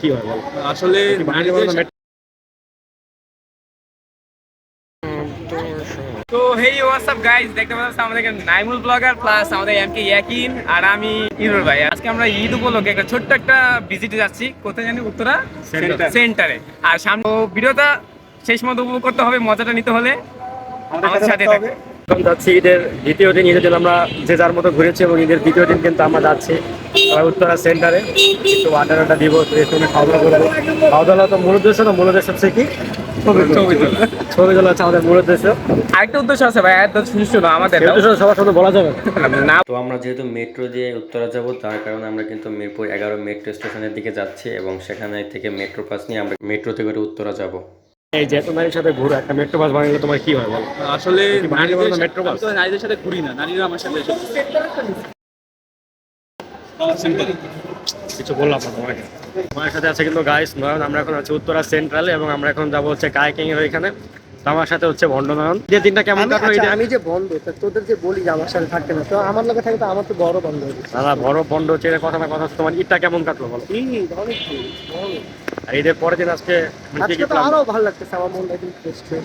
কি হয় আসলে তো হেই হোয়াটসঅ্যাপ গাইস দেখতে পাচ্ছেন আমাদের নাইমুল ব্লগার প্লাস আমাদের এমকে ইয়াকিন আর আমি ইরুল ভাই। আজকে আমরা ঈদ উপলক্ষে একটা ছোট্ট একটা ভিজিটে যাচ্ছি। কোথায় জানি উত্তরা? সেন্টারে আর সামনে ভিডিওটা শেষ মতো উপভোগ করতে হবে মজাটা নিতে হলে আমাদের সাথে থাকবে এখন যাচ্ছি ঈদের দ্বিতীয় দিন ঈদের দিন আমরা যে যার মতো ঘুরেছি এবং ঈদের দ্বিতীয় দিন কিন্তু আমরা যাচ্ছি উত্তরা সেন্টারে। একটু আড্ডা আড্ডা দিব তো একটু খাওয়া দাওয়া করব। খাওয়া দাওয়া তো মূল উদ্দেশ্য না? মূল উদ্দেশ্য হচ্ছে কি? ছবি তোলা হচ্ছে আমাদের মূল উদ্দেশ্য। আরেকটা উদ্দেশ্য আছে ভাই এত শুনিস না আমাদের? এই উদ্দেশ্য সবার সাথে বলা যাবে না। তো আমরা যেহেতু মেট্রো দিয়ে উত্তরা যাব তার কারণে আমরা কিন্তু মিরপুর এগারো মেট্রো স্টেশনের দিকে যাচ্ছি এবং সেখানে থেকে মেট্রো পাস নিয়ে আমরা মেট্রোতে করে উত্তরা যাব। এই যে এত নারীর সাথে ঘুরে একটা মেট্রো বাস বানিয়ে তোমার কি হয় বলো? আসলে বলো না নারীদের- সাথে ঘুরি না নারীরা আমার সাথে কিছু বললাম না তোমাকে। আমার সাথে আছে কিন্তু গাইস নয়ন আমরা এখন আছি উত্তরা সেন্ট্রালে এবং আমরা এখন যাব হচ্ছে কায়াকিং এর ওইখানে। আমার সাথে হচ্ছে ভণ্ড নয়ন। ঈদের দিনটা কেমন আমি কাটলো আচ্ছা, আমি যে বন্ধ তা তোদের যে বলি যে আমার সাথে থাকতে না তো আমার লোকে থাকে তো আমার তো বড় বন্ধ দাদা বড় ভণ্ড চেয়ে কথা না কথা তোমার ঈদটা কেমন কাটলো বলো? অনেক। আর ঈদের পরের দিন আজকে তো? আরও ভালো লাগতেছে আমার মনটা একদম ফ্রেশ ফ্রেশ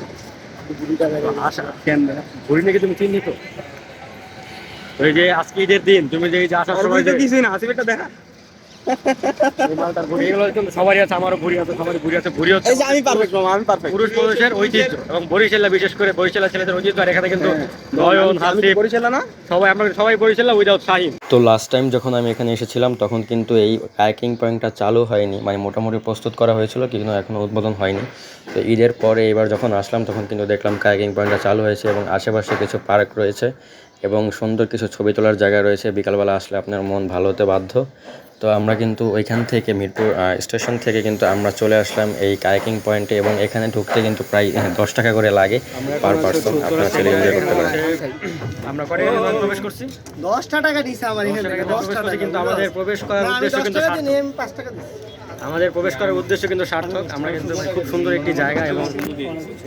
বুড়িটা বেড়ে ঘুরি নাকি তুমি তো? ওই যে আজকে ঈদের দিন তুমি যে আসার সময় যে কিছুই না আসিফেরটা দেখা। সবারই আছে আমারও ঘুরি আছে সবারই ঘুরি আছে ঘুরি হচ্ছে আমি পারফেক্ট আমি পারফেক্ট। পুরুষ পুরুষের ঐতিহ্য এবং বরিশালা বিশেষ করে বরিশালা ছেলেদের ঐতিহ্য আর এখানে কিন্তু নয়ন হাসিফ বরিশাল না? সবাই আমরা সবাই বরিশালা উইদাউট শাহিন। তো লাস্ট টাইম যখন আমি এখানে এসেছিলাম তখন কিন্তু এই কায়াকিং পয়েন্টটা চালু হয়নি মানে মোটামুটি প্রস্তুত করা হয়েছিল কিন্তু এখনও উদ্বোধন হয়নি। তো ঈদের পরে এবার যখন আসলাম তখন কিন্তু দেখলাম কায়াকিং পয়েন্টটা চালু হয়েছে এবং আশেপাশে কিছু পার্ক রয়েছে। এবং সুন্দর কিছু ছবি তোলার জায়গা রয়েছে। বিকালবেলা আসলে আপনার মন ভালো হতে বাধ্য। তো আমরা কিন্তু ওইখান থেকে মিরপুর স্টেশন থেকে কিন্তু আমরা চলে আসলাম এই কায়াকিং পয়েন্টে এবং এখানে ঢুকতে কিন্তু প্রায় দশ টাকা করে লাগে পার পার্সন। আপনারা ছেলে এনজয় করতে পারেন। আমরা করে প্রবেশ করছি? দশটা টাকা দিছে আমার এখান দশ টাকা কিন্তু আমাদের প্রবেশ করার উদ্দেশ্য কিন্তু টাকা সার্থক। পাঁচ টাকা দিচ্ছি আমাদের প্রবেশ করার উদ্দেশ্য কিন্তু সার্থক। আমরা কিন্তু খুব সুন্দর একটি জায়গা এবং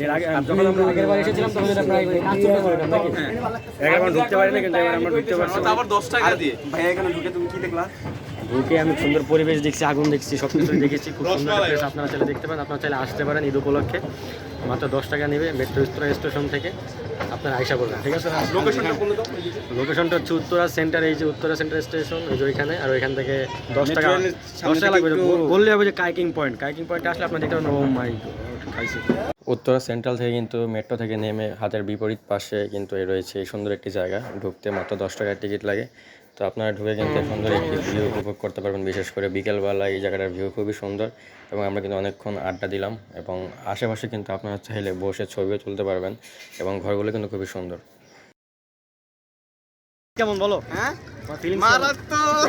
এর আগে যখন আমরা আগের বার এসেছিলাম তখন এটা প্রায় পাঁচ টাকা করে দাম, নাকি এগারো বার ঢুকতে পারি না কিন্তু এবার আমরা ঢুকতে পারছি। আবার দশ টাকা দিয়ে। ঢুকে আমি সুন্দর পরিবেশ দেখছি আগুন দেখছি সব কিছু দেখেছি খুব সুন্দর place আপনারা চাইলে দেখতে পারেন আপনারা চাইলে আসতে পারেন ঈদ উপলক্ষে। মাত্র দশ টাকা নেবে মেট্রো স্টেশন থেকে। আপনারা আইসা করবেন ঠিক আছে লোকেশনটা লোকেশনটা হচ্ছে উত্তরা সেন্টার এই যে উত্তরা সেন্টার স্টেশন ওই যে ওইখানে আর ওইখান থেকে দশ টাকা দশ টাকা লাগবে। বললে হবে যে কাইকিং পয়েন্ট। কাইকিং পয়েন্টে আসলে আপনার দেখতে পাবেন ও মাই খাইছি। উত্তরা সেন্ট্রাল থেকে কিন্তু মেট্রো থেকে নেমে হাতের বিপরীত পাশে কিন্তু এ রয়েছে এই সুন্দর একটি জায়গা। ঢুকতে মাত্র দশ টাকার টিকিট লাগে। তো আপনারা ঢুকে কিন্তু সুন্দর একটি ভিউ উপভোগ করতে পারবেন বিশেষ করে বিকেলবেলা এই জায়গাটার ভিউ খুবই সুন্দর এবং আমরা কিন্তু অনেকক্ষণ আড্ডা দিলাম এবং আশেপাশে কিন্তু আপনারা চাইলে বসে ছবিও তুলতে পারবেন এবং ঘরগুলো কিন্তু খুবই সুন্দর। কেমন বলো? হ্যাঁ? মারাত্মক!